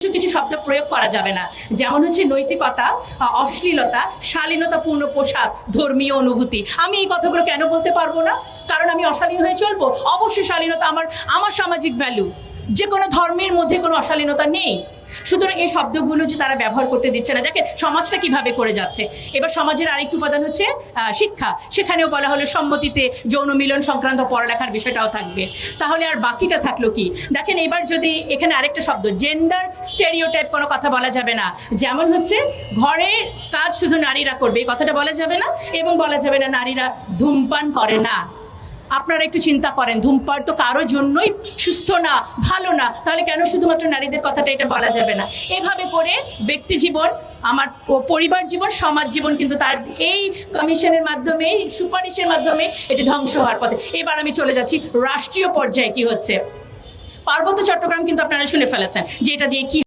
কিছু কিছু শব্দ প্রয়োগ করা যাবে না। যেমন হচ্ছে নৈতিকতা, অশ্লীলতা, শালীনতাপূর্ণ পোশাক, ধর্মীয় অনুভূতি। আমি এই কথাগুলো কেন বলতে পারব না? কারণ আমি অশালীন হয়ে চলবো? অবশ্যই শালীনতা আমার আমার সামাজিক ভ্যালু যে কোনো ধর্মের মধ্যে কোনো অশালীনতা নেই। সুতরাং এই শব্দগুলো যে তারা ব্যবহার করতে দিচ্ছে না। দেখেন, সমাজটা কীভাবে করে যাচ্ছে। এবার সমাজের আরেকটু উপাদান হচ্ছে শিক্ষা। সেখানেও বলা হলো সম্মতিতে যৌন মিলন সংক্রান্ত পড়ালেখার বিষয়টাও থাকবে। তাহলে আর বাকিটা থাকল কি? দেখেন, এবার যদি এখানে আরেকটা শব্দ জেন্ডার স্টেরিওটাইপ কোনো কথা বলা যাবে না। যেমন হচ্ছে, ঘরে কাজ শুধু নারীরা করবে, এই কথাটা বলা যাবে না, এবং বলা যাবে না, নারীরা ধূমপান করে না। আপনারা একটু চিন্তা করেন, ধূমপান তো কারও জন্যই সুস্থ না, ভালো না। তাহলে কেন শুধুমাত্র নারীদের কথাটা এটা বলা যাবে না? এভাবে করে ব্যক্তি জীবন, আমার পরিবার জীবন, সমাজ জীবন কিন্তু তার এই কমিশনের মাধ্যমে, সুপারিশের মাধ্যমে এটি ধ্বংস হওয়ার পথে। এবার আমি চলে যাচ্ছি, রাষ্ট্রীয় পর্যায়ে কি হচ্ছে? পার্বত্য চট্টগ্রাম কিন্তু আপনারা শুনে ফেলেছেন যে এটা দিয়ে কি